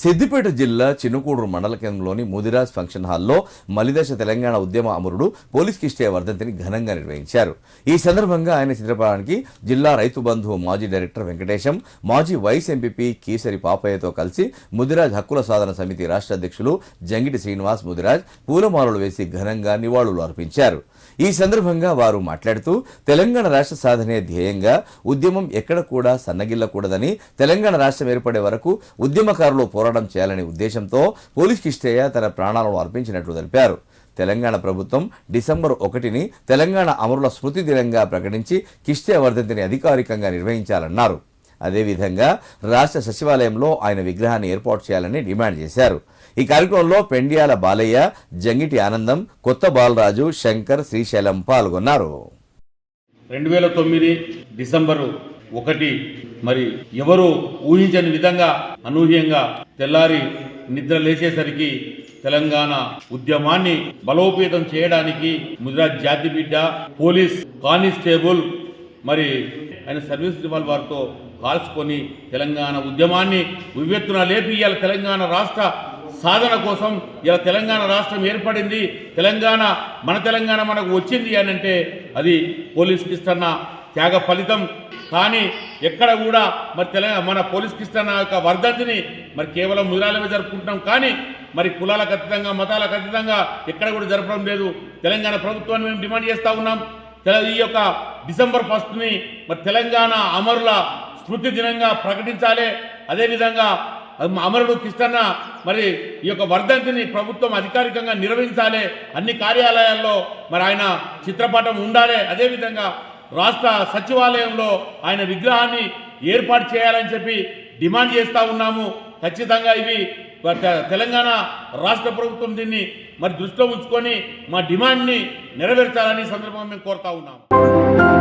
సిద్దిపేట జిల్లా చిన్నకూడూరు మండల కేంద్రంలోని ముదిరాజ్ ఫంక్షన్ హాల్లో మలిదశ తెలంగాణ ఉద్యమ అమరుడు పోలీస్ కిష్టే వర్ధంతిని ఘనంగా నిర్వహించారు. ఈ సందర్భంగా ఆయన చిత్రపటానికి జిల్లా రైతు బంధు మాజీ డైరెక్టర్ వెంకటేశం మాజీ వైస్ ఎంపీపీ కీసరి పాపయ్యతో కలిసి ముదిరాజ్ హక్కుల సాధన సమితి రాష్ట్ర అధ్యక్షులు జంగిటి శ్రీనివాస్ ముదిరాజ్ పూలమాలలు వేసి ఘనంగా నివాళులు అర్పించారు. ఈ సందర్భంగా వారు మాట్లాడుతూ తెలంగాణ రాష్ట్ర సాధనే ధ్యేయంగా ఉద్యమం ఎక్కడ కూడా సన్నగిల్లకూడదని తెలంగాణ రాష్ట్రం ఏర్పడే వరకు ఉద్యమకారులు పోరాటం చేయాలనే ఉద్దేశంతో పోలీస్ కిష్టయ్య తన ప్రాణాలను అర్పించినట్లు తెలిపారు. తెలంగాణ ప్రభుత్వం డిసెంబర్ ఒకటిని తెలంగాణ అమరుల స్మృతి దినంగా ప్రకటించి కిష్టే వర్ధంతిని అధికారికంగా నిర్వహించాలన్నారు. అదేవిధంగా రాష్ట్ర సచివాలయంలో ఆయన విగ్రహాన్ని ఏర్పాటు చేయాలని డిమాండ్ చేశారు. ఈ కార్యక్రమంలో పెండియాల బాలయ్య జంగిటి ఆనందం కొత్త బాలరాజు శంకర్ శ్రీశైలం పాల్గొన్నారు. రెండు వేల తొమ్మిది డిసెంబరు ఒకటి మరి ఎవరు ఊహించని విధంగా అనూహ్యంగా తెల్లారి నిద్ర లేచేసరికి తెలంగాణ ఉద్యమాన్ని బలోపేతం చేయడానికి ముదిరాజ్ జాతి బిడ్డ పోలీస్ కానిస్టేబుల్ మరి ఆయన సర్వీస్ రివాల్ వారితో కాల్చుకొని తెలంగాణ ఉద్యమాన్ని ఉవ్వెత్తున లేపి ఇవాళ తెలంగాణ రాష్ట్ర సాధన కోసం ఇలా తెలంగాణ రాష్ట్రం ఏర్పడింది. తెలంగాణ మన తెలంగాణ మనకు వచ్చింది అని అంటే అది పోలీస్ కిష్టన్న త్యాగ ఫలితం. కానీ ఎక్కడ కూడా మరి తెలంగాణ మన పోలీస్ కిష్టన్న యొక్క వర్ధంతిని మరి కేవలం ముదిరాలమే జరుపుకుంటున్నాం. కానీ మరి కులాలకు అతీతంగా మతాలకు అతీతంగా ఎక్కడ కూడా జరపడం లేదు. తెలంగాణ ప్రభుత్వాన్ని మేము డిమాండ్ చేస్తూ ఉన్నాం. తెల- ఈ యొక్క డిసెంబర్ ఫస్ట్ని మరి తెలంగాణ అమరుల స్మృతి దినంగా ప్రకటించాలి. అదేవిధంగా అమరుడు కృష్ణన్న మరి ఈ యొక్క వర్ధంతిని ప్రభుత్వం అధికారికంగా నిర్వహించాలి. అన్ని కార్యాలయాల్లో మరి ఆయన చిత్రపటం ఉండాలి. అదేవిధంగా రాష్ట్ర సచివాలయంలో ఆయన విగ్రహాన్ని ఏర్పాటు చేయాలని చెప్పి డిమాండ్ చేస్తూ ఉన్నాము. ఖచ్చితంగా ఇవి తె- తెలంగాణ రాష్ట్ర ప్రభుత్వం దీన్ని మరి దృష్టిలో ఉంచుకొని మా డిమాండ్ని నెరవేర్చాలని సందర్భంగా మేము కోరుతా ఉన్నాము. Thank you.